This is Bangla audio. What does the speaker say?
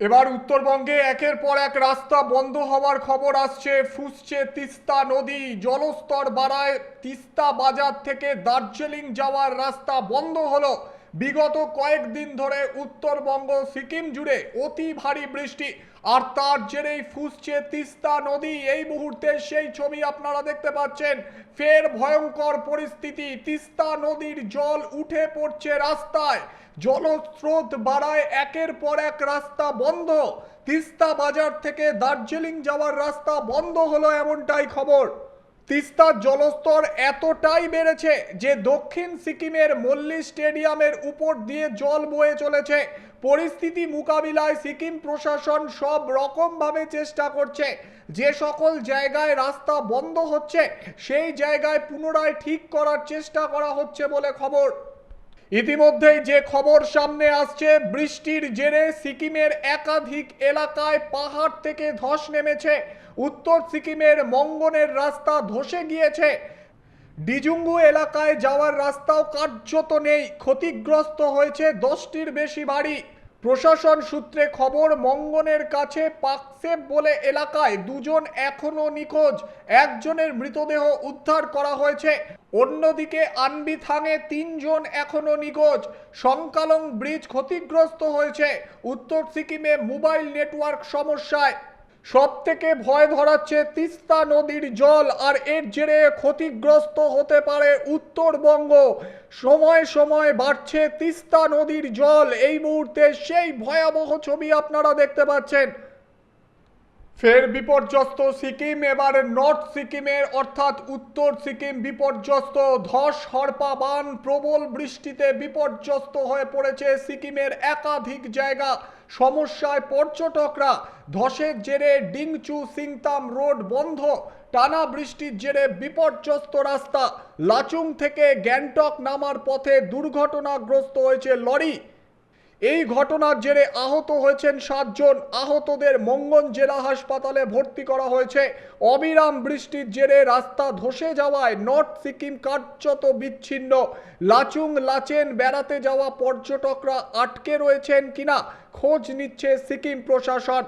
এবার উত্তরবঙ্গে একের পর এক রাস্তা বন্ধ হওয়ার খবর আসছে। ফুসছে তিস্তা নদী, জলস্তর বাড়ায় তিস্তা বাজার থেকে দার্জিলিং যাওয়ার রাস্তা বন্ধ হলো। বিগত কয়েকদিন ধরে উত্তরবঙ্গ, সিকিম জুড়ে অতি ভারী বৃষ্টি। আর তার জেরেই ফুসছে তিস্তা নদী। এই মুহূর্তে সেই ছবি আপনারা দেখতে পাচ্ছেন। ফের ভয়ঙ্কর পরিস্থিতি। তিস্তা নদীর জল উঠে পড়ছে রাস্তায়। জলস্রোত বাড়ায় একের পর এক রাস্তা বন্ধ। তিস্তা বাজার থেকে দার্জিলিং যাওয়ার রাস্তা বন্ধ হলো এমনটাই খবর। তিস্তার জলস্তর এতটাই বেড়েছে যে দক্ষিণ সিকিমের মল্লি স্টেডিয়ামের উপর দিয়ে জল বয়ে চলেছে। পরিস্থিতি মোকাবিলায় সিকিম প্রশাসন সব রকমভাবে চেষ্টা করছে। যে সকল জায়গায় রাস্তা বন্ধ হচ্ছে, সেই জায়গায় পুনরায় ঠিক করার চেষ্টা করা হচ্ছে বলে খবর। ইতিমধ্যেই যে খবর সামনে আসছে, বৃষ্টির জেরে সিকিমের একাধিক এলাকায় পাহাড় থেকে ধস নেমেছে। উত্তর সিকিমের মঙ্গনের রাস্তা ধসে গিয়েছে। ডিজুঙ্গু এলাকায় যাওয়ার রাস্তাও কার্যত নেই, ক্ষতিগ্রস্ত হয়েছে দশটির বেশি বাড়ি। প্রশাসন সূত্রে খবর, মঙ্গনের কাছে পাকসেপ বলে এলাকায় দুজন এখনও নিখোঁজ। একজনের মৃতদেহ উদ্ধার করা হয়েছে। অন্যদিকে আনবিথাঙে তিনজন এখনও নিখোঁজ। সংকালং ব্রিজ ক্ষতিগ্রস্ত হয়েছে। উত্তর সিকিমে মোবাইল নেটওয়ার্ক সমস্যায়। সব থেকে ভয় ধরাচ্ছে তিস্তা নদীর জল আর এর জেরে ক্ষতিগ্রস্ত হতে পারে উত্তরবঙ্গ। সময় সময় বাড়ছে তিস্তা নদীর জল। এই মুহূর্তে সেই ভয়াবহ ছবি আপনারা দেখতে পাচ্ছেন। ফের বিপর্যস্ত সিকিম, এবার নর্থ সিকিমের, অর্থাৎ উত্তর সিকিম বিপর্যস্ত। ধস, হরপা, বান, প্রবল বৃষ্টিতে বিপর্যস্ত হয়ে পড়েছে সিকিমের একাধিক জায়গা। সমস্যায় পর্যটকরা, ধসের জেরে ডিংচু সিংতাম রোড বন্ধ। টানা বৃষ্টির জেরে বিপর্যস্ত রাস্তা। লাচুং থেকে গ্যাংটক নামার পথে দুর্ঘটনাগ্রস্ত হয়েছে লরি। এই ঘটনার জেরে আহত হয়েছেন সাতজন। আহতদের মঙ্গন জেলা হাসপাতালে ভর্তি করা হয়েছে। অবিরাম বৃষ্টির জেরে রাস্তা ধসে যাওয়ায় নর্থ সিকিম কার্যত বিচ্ছিন্ন। লাচুং লাচেন বেড়াতে যাওয়া পর্যটকরা আটকে রয়েছেন কিনা, খোঁজ নিচ্ছে সিকিম প্রশাসন।